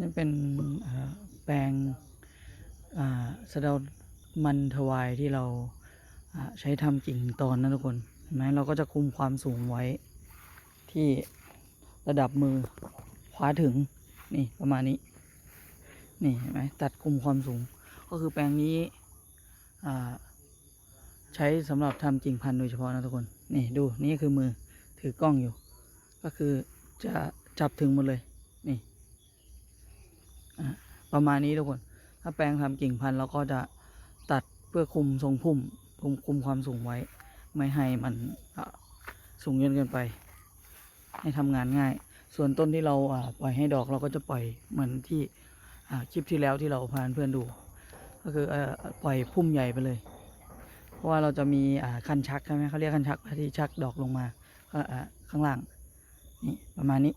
นี่เป็นแปลงสะเดามันถวายที่เราใช้ทำกิ่งตอนนะทุกคนเห็นไหมเราก็จะคุมความสูงไว้ที่ระดับมือคว้าถึงนี่ประมาณนี้ นี่เห็นไหมตัดคุมความสูง ก็คือแปลงนี้ใช้สำหรับทำกิ่งพันธุ์โดยเฉพาะนะทุกคนนี่ดูนี่คือมือถือกล้องอยู่ ก็คือจะจับถึงหมดเลย ประมาณนี้ทุกคน ถ้าแปลงทำกิ่งพันธุ์เราก็จะตัดเพื่อคุมทรงพุ่มคุมคุมความสูงไว้ ไม่ให้มันสูงจนเกินไป ให้ทำงานง่าย ส่วนต้นที่เราปล่อยให้ดอกเราก็จะปล่อยเหมือนที่คลิปที่แล้วที่เราพาเพื่อนดู ก็คืออปล่อยพุ่มใหญ่ไปเลย เพราะว่าเราจะมีคันชักใช่ไหมเขาเรียกคันชักที่ชักดอกลงมาก็อ่าข้างล่างนี่ประมาณนี้